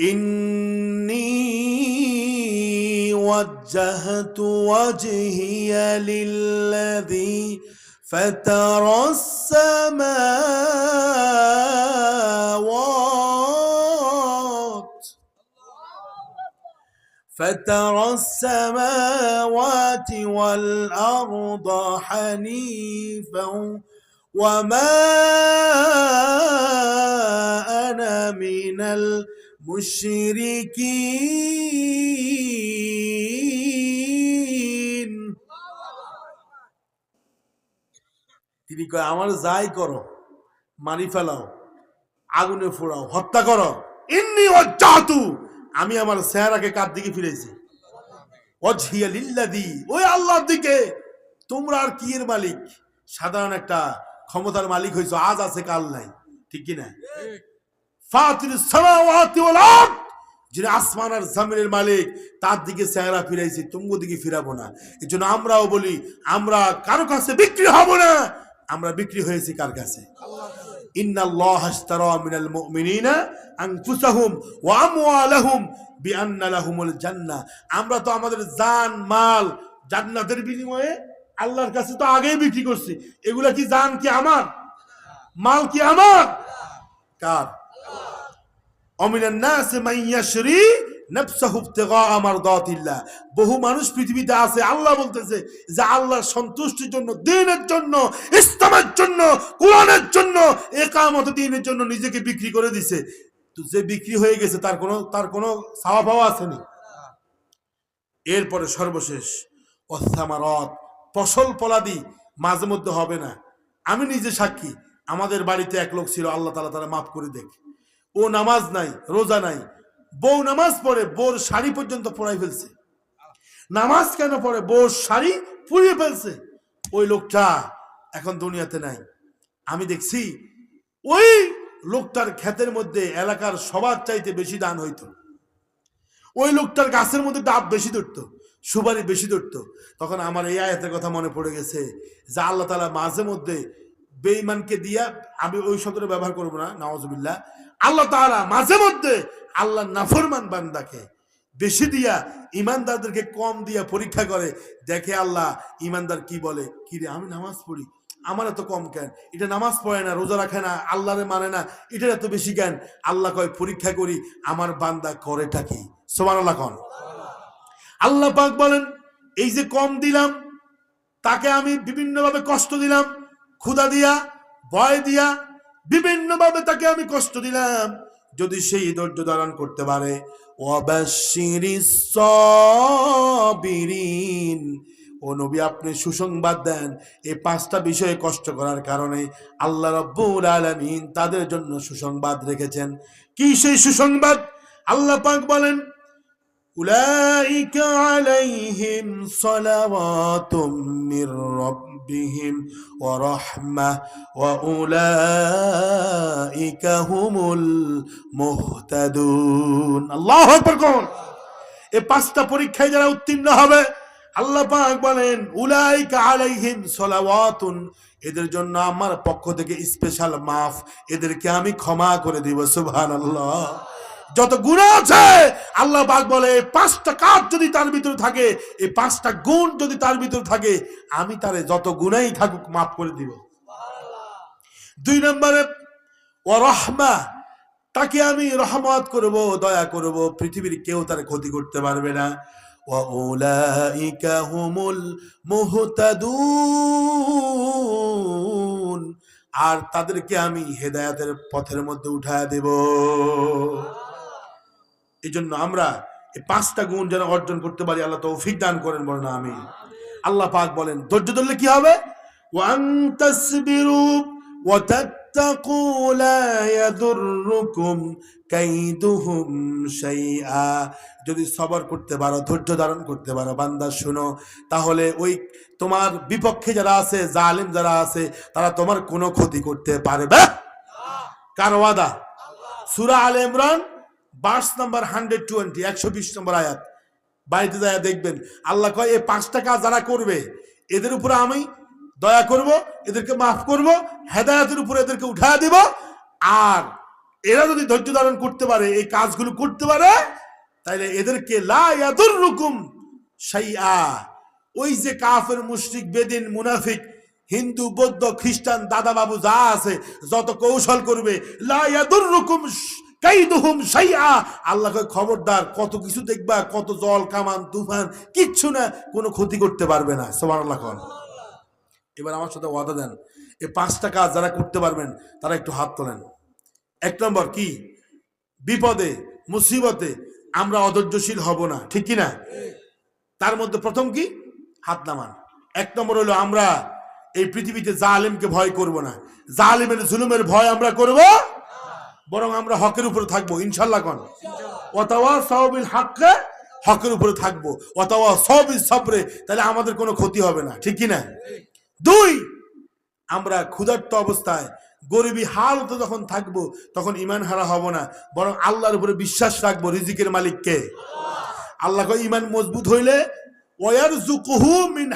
إني وجهت وجهي للذي فطر السماوات. فترى السماوات والأرض حنيفا وما أنا من মুশরিকিন। তিনি কয়, আমার যাই করো মারি ফেলাও, আগুনে ফোড়াও, হত্যা করো। ইন্নি অজাতু আমি আমার চেহারাকে কার দিকে ফিরেছি অঝিয়া লিল্লাদি ওই আল্লাহর দিকে। তোমরা আর কি এর মালিক? সাধারণ একটা ক্ষমতার মালিক হয়েছ আজ আছে, কাল নাই। ঠিক কিনা যিনি আসমান আর জমিনের মালিক, তার দিকে চেহারা ফিরাইছি, তুঙ্গ দিকে ফিরাবো না। এই জন্য আমরাও বলি, আমরা কারও কাছে বিক্রি হব না, আমরা বিক্রি হয়েছি কার কাছে? ইন্নাল্লাহ আশতারা মিনাল মুমিনিনা আনফুসাহুম ওয়া আমওয়ালাহুম বিআন্না লাহুমুল জান্নাহ। আমরা তো আমাদের জান, মাল জান্নাতের বিনিময়ে আল্লাহর কাছে তো আগেই বিক্রি করছি। এগুলা কি জান কি আমার? মাল কি আমার? কার? বহু মানুষ পৃথিবীতে আছে, আল্লাহ বলতেছে যে আল্লাহর সন্তুষ্টির জন্য, দিনের জন্য, ইসলামের জন্য, কোরআনের জন্য, একামত দিনের জন্য নিজেকে বিক্রি করে দিছে। তো যে বিক্রি হয়ে গেছে, তার কোনো তার কোনো সাওয়া আসেনি। এরপরে সর্বশেষ অসামারত ফসল ফলাদি মাঝে মধ্যে হবে না। আমি নিজে সাক্ষী, আমাদের বাড়িতে এক লোক ছিল, আল্লাহ তালা তারা মাফ করে দেখ। ও নামাজ নাই, রোজা নাই। বউ নামাজ পড়ে বোর শাড়ি পর্যন্ত পড়াই ফেলছে। নামাজ কেন পড়ে? বোর শাড়ি পুড়িয়ে ফেলছে। ওই লোকটা এখন দুনিয়াতে নাই। আমি দেখছি, ওই লোকটার ক্ষেতের মধ্যে এলাকার সবার চাইতে বেশি দান হইতো। ওই লোকটার গাছের মধ্যে ডাব বেশি ধরতো, সুপারি বেশি ধরতো। তখন আমার এই আয়াতের কথা মনে পড়ে গেছে যে আল্লাহ তালা মাঝে মধ্যে বেঈমানকে দিয়া, আমি ওই শব্দটা ব্যবহার করব না নওয়াজবিল্লাহ আল্লাহ তাআলা মাঝে মধ্যে আল্লাহ নাফরমান বান্দাকে বেশি দিয়া ইমানদারদেরকে কম দিয়া পরীক্ষা করে, দেখে আল্লাহ ইমানদার কি বলে? কি রে, আমি নামাজ পড়ি? আমার এত কম কেন এটা নামাজ পড়ে না, রোজা রাখে না, আল্লাহরে মানে না, এটার এত বেশি কেন আল্লাহ কয়, পরীক্ষা করি, আমার বান্দা করেটা কি? সোমান আল্লাহ কন। আল্লাহ পাক বলেন, এই যে কম দিলাম, তাকে আমি বিভিন্নভাবে কষ্ট দিলাম, ক্ষুধা দিয়া, ভয় দিয়া বিভিন্নভাবে তাকে আমি কষ্ট দিলাম। যদি সেই ধৈর্য ধারণ করতে পারে ও নবী, আপনি সুসংবাদ দেন এই পাঁচটা বিষয়ে কষ্ট করার কারণে। আল্লাহ রব্বুল আলামিন তাদের জন্য সুসংবাদ রেখেছেন। কি সেই সুসংবাদ? আল্লাহ পাক বলেন أولئك عليهم صلوات من ربهم ورحمة وأولئك هم المهتدون الله أكبر কোন এই পাঁচটা পরীক্ষায় যারা উত্তীর্ণ হবে আল্লাহ পাক বলেন উলাইকা আলাইহিম সলাওয়াতুন এদের জন্য আমার পক্ষ থেকে স্পেশাল মাফ এদেরকে আমি ক্ষমা করে দিব সুবহানাল্লাহ যত গুণ আছে, আল্লাহ পাক বলে, এই পাঁচটা কাজ যদি তার ভিতরে থাকে, এই পাঁচটা গুণ যদি তার ভিতরে থাকে, আমি তারে যত গুণাই থাকুক মাফ করে দিব। দুই নম্বরে ও রহমা তাকে আমি রহমত করব, দয়া করব, পৃথিবীর কেউ তার ক্ষতি করতে পারবে না। ওয়াউলাইকা হুমুল আর তাদেরকে আমি হেদায়াতের পথের মধ্যে উঠায় দেব। এই জন্য আমরা এই পাঁচটা গুণ যেন অর্জন করতে পারি, আল্লাহ তৌফিক দান করেন, বলেন না আমি আল্লাহ পাক বলেন, ধৈর্য ধরলে কি হবে? কাইদুহুম যদি সবর করতে পারো, ধৈর্য ধারণ করতে পারো, বান্দা, শুনো। তাহলে ওই তোমার বিপক্ষে যারা আছে, জালিম যারা আছে, তারা তোমার কোনো ক্ষতি করতে পারবে কার ওয়াদা? সূরা আলে ইমরান বার্স নাম্বার হান্ড্রেড টোয়েন্টি একশো বিশ নম্বর আয়াত। বাড়িতে যায় দেখবেন, আল্লাহ কয় এই পাঁচটা কাজ যারা করবে, এদের উপরে আমি দয়া করব, এদেরকে মাফ করব, হেদায়তের উপরে এদেরকে উঠায় দিব। আর এরা যদি ধৈর্য ধারণ করতে পারে, এই কাজগুলো করতে পারে, তাইলে এদেরকে লায়াদুর রুকুম সাইয়া ওই যে কাফের, মুশরিক, বেদিন, মুনাফিক, হিন্দু, বৌদ্ধ, খ্রিস্টান দাদা বাবু যা আছে, যত কৌশল করবে লায়াদুর রুকুম কাইদুহুম সাইয়া আল্লাহকে খবরদার, কত কিছু দেখবা, কত জল, কামান, তুফান, কিচ্ছু না, কোনো ক্ষতি করতে পারবে না। সুবহানাল্লাহ কোন। এবার আমার সাথে ওয়াদা দেন, এই পাঁচটা কাজ যারা করতে পারবেন, তারা একটু হাত তোলেন। এক নম্বর কি? বিপদে, মুসিবতে আমরা অধৈর্যশীল হব না, ঠিক কি না? তার মধ্যে প্রথম কি? হাত নামান। এক নম্বর হলো আমরা এই পৃথিবীতে জালেমকে ভয় করব না। জালেমের জুলুমের ভয় আমরা করব বরং আমরা হকের উপরে থাকব, ইনশাল্লাহ কোন। অথবা সহবিল হাক্কে, হকের উপরে থাকব। অথবা সহবিল সবরে, তাহলে আমাদের কোনো ক্ষতি হবে না, ঠিক কি না দুই, আমরা ক্ষুধার্ত অবস্থায় গরিবী হালত যখন থাকব, তখন ইমান হারা হব না, বরং আল্লাহর উপরে বিশ্বাস রাখব, রিজিকের মালিককে। আল্লাহ ইমান মজবুত হইলে মিন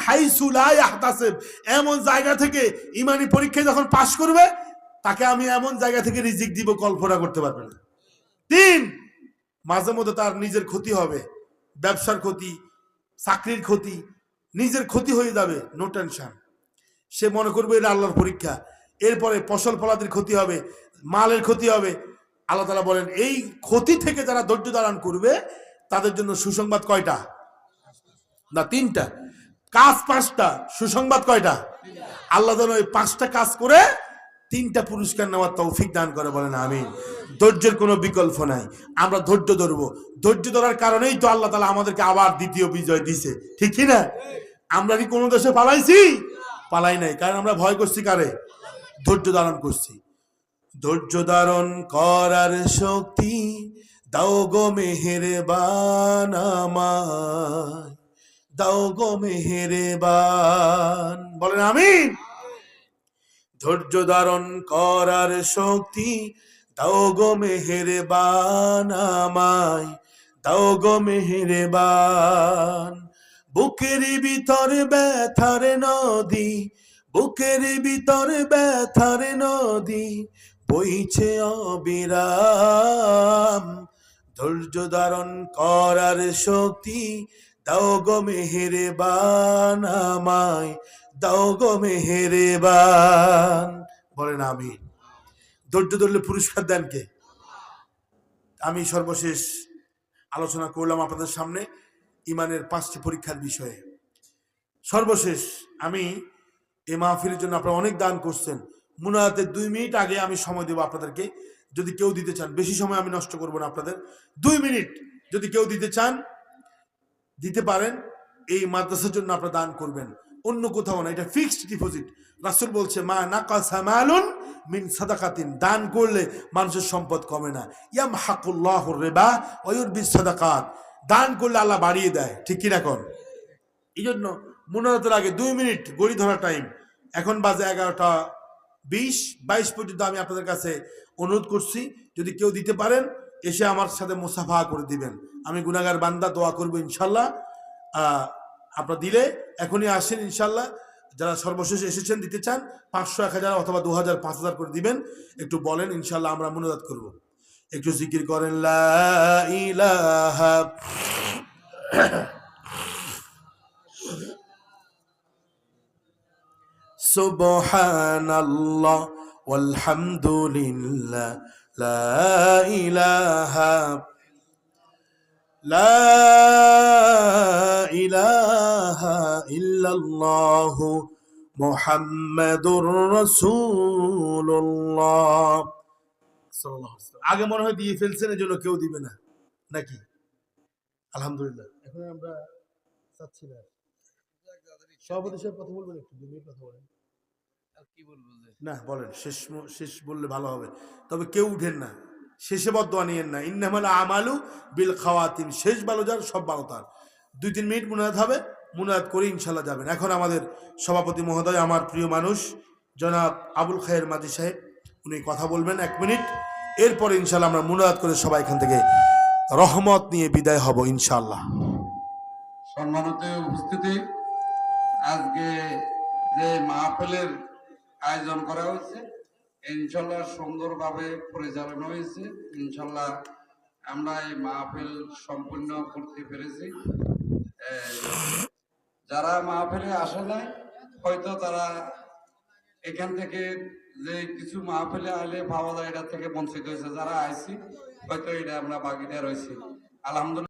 এমন জায়গা থেকে ইমানি পরীক্ষায় যখন পাশ করবে তাকে আমি এমন জায়গা থেকে রিজিক দিব, কল্পনা করতে পারবে না। তিন, মাঝে মধ্যে তার নিজের ক্ষতি হবে, ব্যবসার ক্ষতি, চাকরির ক্ষতি, নিজের ক্ষতি হয়ে যাবে নো টেনশন সে মনে করবে এটা আল্লাহর পরীক্ষা। এরপরে ফসল ফলাদির ক্ষতি হবে, মালের ক্ষতি হবে। আল্লাহ তালা বলেন, এই ক্ষতি থেকে যারা ধৈর্য ধারণ করবে, তাদের জন্য সুসংবাদ কয়টা? না, তিনটা। কাজ পাঁচটা, সুসংবাদ কয়টা? আল্লাহ যেন ওই পাঁচটা কাজ করে তিনটা পুরস্কার নেওয়ার তৌফিক দান করে বলেন আমি ধৈর্যের কোনো বিকল্প নাই। আমরা ধৈর্য ধরবো। ধৈর্য ধরার কারণেই তো আল্লাহ তালা আমাদেরকে আবার দ্বিতীয় বিজয় দিছে। ঠিক না? আমরা কি কোনো দেশে পালাইছি? পালাই নাই। কারণ আমরা ভয় করছি কারে? ধৈর্য ধারণ করছি। ধৈর্য ধারণ করার শক্তি দাও গো মেহেরে বানামায় দাও গো মেহেরে বান বলেন, আমিন। ধৈর্য ধারণ করার শক্তি দাও গো মেহেরে বানামায় দাও গো মেহেরে বান বুকের ভিতর ব্যথার নদী, বুকের ভিতর ব্যথার নদী বইছে অবিরাম। ধৈর্য ধারণ করার শক্তি দাও গো মেহেরে বান আমায় দাও গো মেহেরে বান বলেন আমি ধৈর্য ধরলে পুরস্কার দেন কে? আমি সর্বশেষ আলোচনা করলাম আপনাদের সামনে ইমানের পাঁচটি পরীক্ষার বিষয়ে। সর্বশেষ আমি এই মাহফিলের জন্য আপনারা অনেক দান করছেন। মুনাহাতের দুই মিনিট আগে আমি সময় দেবো আপনাদেরকে। যদি কেউ দিতে চান, বেশি সময় আমি নষ্ট করব না আপনাদের। দুই মিনিট যদি কেউ দিতে চান, দিতে পারেন। এই মাদ্রাসার জন্য আপনারা দান করবেন। অন্য কোথাও না, এটা ফিক্সড ডিপোজিট রাসুল বলছে, মা নাকাসা মালুন মিন সাদাকাতিন। দান করলে মানুষের সম্পদ কমে না। ইয়াম হাকুল্লাহ রেবা অয়ুরবি সাদাকাত। দান করলে আল্লাহ বাড়িয়ে দেয়, ঠিক কিনা কন? এই জন্য মুনাজাতের আগে দুই মিনিট গড়ি ধরা টাইম এখন বাজে এগারোটা বিশ, বাইশ পর্যন্ত আমি আপনাদের কাছে অনুরোধ করছি, যদি কেউ দিতে পারেন, এসে আমার সাথে মুসাফা করে দিবেন। আমি গুনাগার বান্দা, দোয়া করব ইনশাল্লাহ। আপনারা দিলে এখনই আসেন ইনশাল্লাহ যারা সর্বশেষ এসেছেন, দিতে চান, পাঁচশো এক হাজার অথবা দু হাজার, পাঁচ হাজার করে দিবেন। একটু বলেন ইনশাল্লাহ আমরা মনোজাত করব। একটু জিকির করেন সুবহানাল্লাহ walhamdulillah লা ইলাহা, লা ইলাহা ইল্লাল্লাহ মুহাম্মাদুর রাসূলুল্লাহ। আগে মনে হয় দিয়ে ফেলছেন এজন্য কেউ দিবে না। নাকি? আলহামদুলিল্লাহ। এখন আমরা চাচ্ছি না। সভাপতি সাহেব কথা বলবেন একটু দু মিনিট কথা বলেন। আর কি বলব না বলেন শেষ শেষ বললে ভালো হবে। তবে কেউ উঠেন না। শেষে বদোয়া নিয়েন না। ইন্নামাল আমালু বিল খাওয়াতিন শেষ ভালো যার সব ভালো তার। দুই তিন মিনিট মুনায়াত হবে মুনায়াত করে ইনশাল্লাহ যাবেন। এখন আমাদের সভাপতি মহোদয়, আমার প্রিয় মানুষ, জনাব আবুল খায়ের মাদি সাহেব, উনি কথা বলবেন এক মিনিট। এরপরে ইনশাল্লাহ আমরা মুনায়াত করে সবাই এখান থেকে রহমত নিয়ে বিদায় হব ইনশাল্লাহ সম্মানিত উপস্থিতি, আজকে যে মাহফিলের আয়োজন করা হয়েছে ইনশাল্লাহ সুন্দরভাবে পরিচালনা হয়েছে। ইনশাল্লাহ আমরা এই মাহফিল সম্পূর্ণ করতে পেরেছি। যারা মাহফিলে আসে নাই, হয়তো তারা এখান থেকে যে কিছু মাহফিলে আইলে ভাবা যায় এটা থেকে বঞ্চিত হয়েছে। যারা আইসি, হয়তো এটা আমরা বাকিটা রয়েছি। আলহামদুলিল্লাহ।